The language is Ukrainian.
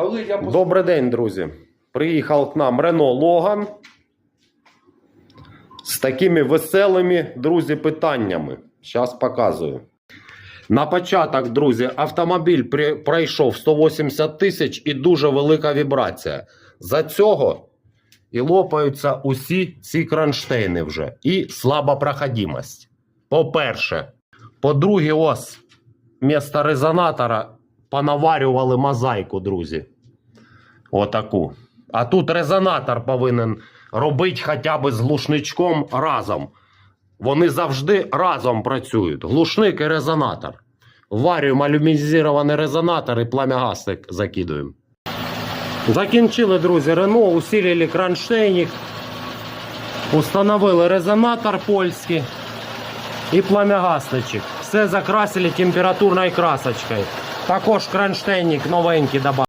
Але я пос- Добрий день, друзі. Приїхав к нам Рено Логан з такими веселими, друзі, питаннями. Зараз показую. На початок, друзі, автомобіль пройшов 180 тисяч і дуже велика вібрація. За цього і лопаються усі ці кронштейни вже. І слаба проходимость. По-перше. По-друге, ось вместо резонатора понаварювали мозаїку, друзі. Отаку. А тут резонатор повинен робити хоча б з глушничком разом. Вони завжди разом працюють. Глушник і резонатор. Варюємо алюмінізований резонатор і пламягасник закидуємо. Закінчили, друзі, Рено, усилили кронштейник, установили резонатор польський і пламягасничок. Все закрасили температурною красочкою. Також кронштейник новенький добавили.